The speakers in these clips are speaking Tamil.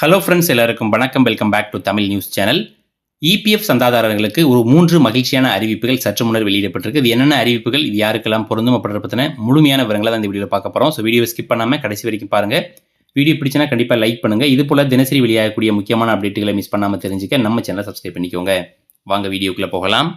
ஹலோ ஃப்ரெண்ட்ஸ் எல்லாருக்கும் வணக்கம். Welcome back to Tamil news channel EPF சந்தாதாரர்களுக்கு ஒரு மூன்று மகிழ்ச்சியான அறிவிப்புகள் சற்று முன்னர் வெளியிடப்பட்டிருக்கு. இது என்னென்ன அறிவிப்புகள் இது யாருக்கெல்லாம் பொருந்தும் அப்படின்ற பற்றின முழுமையான விவரங்களை தான் இந்த வீடியோவில் பார்க்க போகிறோம் ஸோ வீடியோ ஸ்கிப் பண்ணாமல் கடைசி வரைக்கும் பாருங்கள் வீடியோ பிடிச்சினா கண்டிப்பாக லைக் பண்ணுங்கள் இது போல் தினசரி வெளியாகக்கூடிய முக்கியமான அப்டேட்டுகளை மிஸ் பண்ணாமல் தெரிஞ்சுக்க நம்ம சேனலை சப்ஸ்கிரைப் பண்ணிக்கோங்க. வாங்க வீடியோக்குள்ளே போகலாம்.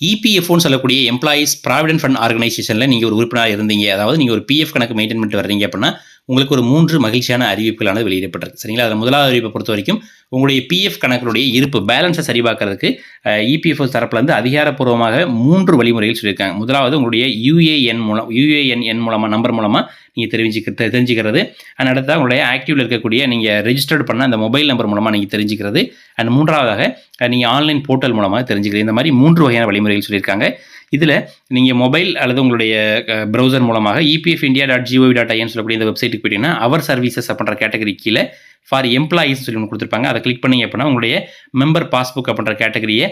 இபிஎஃப்னு சொல்லக்கூடிய எம்ப்ளாயீஸ் ப்ராவிடென்ட் ஃபண்ட் ஆர்கனைசேஷனில் நீங்கள் ஒரு உறுப்பினராக இருந்தீங்க. அதாவது நீங்கள் ஒரு பிஎஃப் கணக்கு மெயின்டைன் பண்ணிட்டு வர்றீங்க அப்படின்னா உங்களுக்கு ஒரு மூன்று மகிழ்ச்சியான அறிவிப்புகளானது வெளியிடப்பட்டிருக்கு. சரிங்களா? அதில் முதலாவது அறிவிப்பை பொறுத்த வரைக்கும் உங்களுடைய பிஎஃப் கணக்குடைய இருப்பு பேலன்ஸை சரிபார்க்கறதுக்கு இபிஎஃப்ஓ தரப்புலேருந்து அதிகாரப்பூர்வமாக மூன்று வழிமுறைகள் சொல்லியிருக்காங்க. முதலாவது உங்களுடைய யூஏஎன் மூலம் யூஏஎன் எண் மூலமாக நம்பர் மூலமாக நீங்கள் தெரிஞ்சுக்க தெ- தெரிஞ்சுக்கிறது. அண்ட் அடுத்ததாக உங்களுடைய ஆக்டிவில் இருக்கக்கூடிய நீங்கள் ரெஜிஸ்டர்ட் பண்ண அந்த மொபைல் நம்பர் மூலமாக நீங்கள் தெரிஞ்சுக்கிறது. அண்ட் மூன்றாவதாக நீங்கள் ஆன்லைன் போர்ட்டல் மூலமாக தெரிஞ்சுக்கிறது. இந்த மாதிரி மூன்று வகையான வழிமுறைகள் சொல்லியிருக்காங்க. இதில் நீங்கள் மொபைல் அல்லது உங்களுடைய ப்ரௌசர் மூலமாக EPF India dot G O V dot I N சொல்லக்கூடிய இந்த வெப்சைட்டுக்கு போயிட்டீங்கன்னா அவர் சர்வீசஸ் அப்படின்ற கேட்டகரி கீழே ஃபார் எம்ப்ளாயீஸ் சொல்லி ஒன்று கொடுத்துருப்பாங்க. அதை கிளிக் பண்ணிங்க அப்படின்னா உங்களுடைய மெம்பர் பாஸ்புக் அப்படின்ற கேட்டகரியை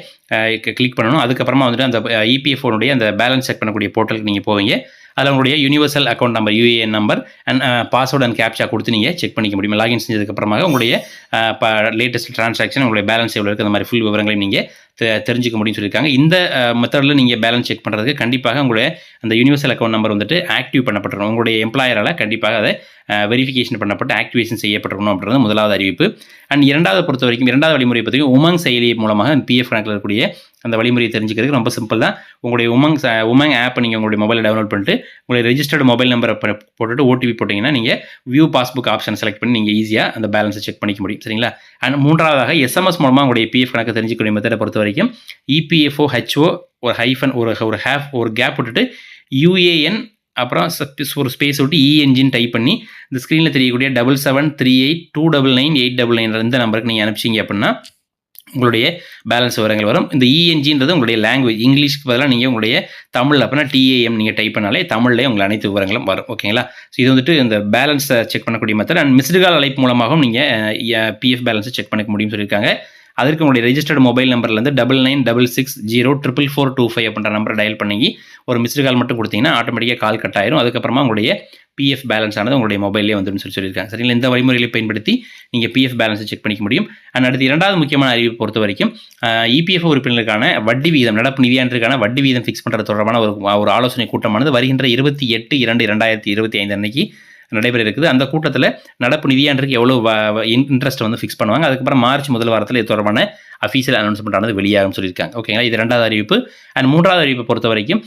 கிளிக் பண்ணணும். அதுக்கப்புறமா வந்துட்டு அந்த இபிஎஃப்னுடைய அந்த பேலன்ஸ் செக் பண்ணக்கூடிய போர்ட்டலுக்கு நீங்கள் போவீங்க. அதில் உங்களுடைய universal account number U A N number and password and captcha கொடுத்து நீங்கள் செக் பண்ணிக்க முடியும்? லாகின் செஞ்சதுக்கப்புறமாக உங்களுடைய uh, லேட்டஸ்ட் ட்ரான்சாக்ஷன் உங்களுடைய பேலன்ஸ் எவ்வளோ இருக்குது அந்த மாதிரி ஃபுல் விவரங்களையும் நீங்கள் தெ- தெரிஞ்சுக்க முடியும்னு சொல்லியிருக்காங்க. இந்த uh, மெத்தடில் நீங்கள் பேலன்ஸ் செக் பண்ணுறதுக்கு கண்டிப்பாக உங்களுடைய அந்த யூனிவர்சல் அக்கௌண்ட் நம்பர் வந்துட்டு ஆக்டிவ் பண்ணப்பட்டிருக்கும் உங்களுடைய எம்ப்ளாயரால் கண்டிப்பாக அதை uh, வெரிஃபிகேஷன் பண்ணப்பட்டு ஆக்டிவேஷன் செய்யப்பட்டிருக்கணும் அப்படின்றது முதலாவது அறிவிப்பு. அண்ட் இரண்டாவது பொறுத்த வரைக்கும் இரண்டாவது வழிமுறை பார்த்தீங்கன்னா உமங் செயலி மூலமாக பிஎஃப் கணக்கில் இருக்கக்கூடிய அந்த வழிமுறையை தெரிஞ்சுக்கிறதுக்கு ரொம்ப சிம்பிள் தான். உங்களுடைய உமங் உமங் ஆப்பை நீங்கள் உங்களுடைய மொபைலில் டவுன்லோட் பண்ணிட்டு உங்களுடைய ரெஜிஸ்டர்டு மொபைல் நம்பரை போட்டுட்டு ஓடிபி போட்டிங்கன்னா நீங்கள் வியூ பாஸ்புக் ஆப்ஷன் செலக்ட் பண்ணி நீங்கள் ஈஸியாக அந்த பேலன்ஸை செக் பண்ணிக்க முடியும். சரிங்களா? அண்ட் மூன்றாவதாக எஸ்எம்எஸ் மூலமாக உங்களுடைய பிஎஃப் கணக்கு தெரிஞ்சுக்கூடிய மெத்தடை பொறுத்த வரைக்கும் இபிஎஃப்ஓ ஹெச்ஓ ஒரு ஹைஃபன் ஒரு ஒரு ஹேஃப் ஒரு கேப் விட்டுட்டு யூஏஎன் அப்புறம் ஒரு ஸ்பேஸ் விட்டு இஎன்ஜின் டைப் பண்ணி இந்த ஸ்க்ரீனில் தெரியக்கூடிய double seven three eight two double nine eight double nine இந்த நம்பருக்கு நீங்கள் அனுப்பிச்சிங்க அப்படின்னா உங்களுடைய பேலன்ஸ் விவரங்கள் வரும். இந்த இஎன்ஜின்றது உங்களுடைய லாங்குவேஜ் இங்கிலீஷ்க்கு பதிலாக நீங்கள் உங்களுடைய தமிழ் அப்படின்னா டிஏஎம் நீங்கள் டைப் பண்ணாலே தமிழ்லேயே உங்கள் அனைத்து விவரங்களும் வரும். ஓகேங்களா ஸோ இது வந்துட்டு இந்த பேலன்ஸை செக் பண்ணக்கூடிய மெத்தட் அண்ட் மிஸ்டு கால் அழைப்பு மூலமாகவும் நீங்கள் பிஎஃப் பேலன்ஸை செக் பண்ணிக்க முடியும்னு சொல்லியிருக்காங்க. அதற்கு உங்களுடைய ரெஜிஸ்டர்ட் மொபைல் நம்பர்லேருந்து double nine double six zero triple four two five அப்படின்ற நம்பரை டயல் பண்ணி ஒரு மிஸ்டு கால் மட்டும் கொடுத்தீங்கன்னா ஆட்டோமேட்டிக்காக கால் கட் ஆயிரும். அதுக்கப்புறமா உங்களுடைய பிஎஃப் பேலன்ஸ் ஆனது உங்களுடைய மொபைலே வந்துடும் சொல்லி சொல்லியிருக்காங்க. சரிங்களா? இந்த வழிமுறைகளை பயன்படுத்தி நீங்கள் பிஎஃப் பேலன்ஸை செக் பண்ணிக்க முடியும். அண்ட் அடுத்து இரண்டாவது முக்கியமான அறிவிப்பு பொறுத்த வரைக்கும் இபிஎஃப் உறுப்பினருக்கான வட்டி வீதம் நடப்பு நிதியாண்டிற்கான வட்டி வீதம் ஃபிக்ஸ் பண்ணுறது தொடர்பான ஒரு ஒரு ஆலோசனை கூட்டமானது வருகின்ற இருபத்தி எட்டு இரண்டு இரண்டாயிரத்தி இருபத்தி ஐந்து அன்னைக்கு நடைபெற இருக்குது. அந்த கூட்டத்தில் நடப்பு நிதியாண்டுக்கு எவ்வளோ இன்ட்ரெஸ்ட் வந்து ஃபிக்ஸ் பண்ணுவாங்க. அதுக்கப்புறம் மார்ச் முதல் வாரத்தில் இது தொடர்பான அஃபீஷியல் அனௌன்ஸ்மெண்ட் ஆனது வெளியாகும் சொல்லியிருக்காங்க. ஓகேங்களா இது ரெண்டாவது அறிவிப்பு. அண்ட் மூன்றாவது அறிவிப்பை பொறுத்த வரைக்கும்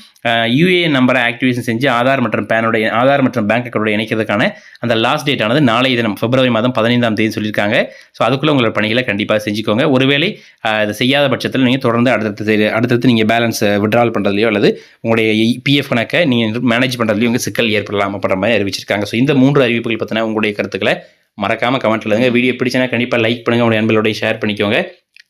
யூஏஎன் நம்பரை ஆக்டிவேஷன் செஞ்சு ஆதார் மற்றும் பேனுடைய ஆதார் மற்றும் பேங்க் அக்கௌண்டோட இணைக்கிறதுக்கான அந்த லாஸ்ட் டேட் ஆனது நாளைய தினம் பிப்ரவரி மாதம் பதினைந்தாம் தேதி சொல்லியிருக்காங்க. ஸோ அதுக்குள்ளே உங்களோட பணிகளை கண்டிப்பாக செஞ்சுக்கோங்க. ஒருவேளை ஆஹ், இதை செய்யாத பட்சத்தில் நீங்கள் தொடர்ந்து அடுத்தடுத்து அடுத்தடுத்து நீங்கள் பேலன்ஸ் விட்ரால் பண்ணுறதுலையோ அல்லது உங்களுடைய பிஎஃப் கணக்கை நீங்கள் மேனேஜ் பண்ணுறதுலையும் உங்கள் சிக்கல் ஏற்படலாம் அப்படின்ற மாதிரி அறிவிச்சிருக்காங்க. ஸோ இந்த மூன்று அறிவிப்புகள் பற்றின உங்களுடைய கருத்துக்களை மறக்காமல் கமெண்ட் எழுதுங்க வீடியோ பிடிச்சினா கண்டிப்பாக லைக் பண்ணுங்கள் உங்களுடைய நண்பர்களோட ஷேர் பண்ணிக்கோங்க.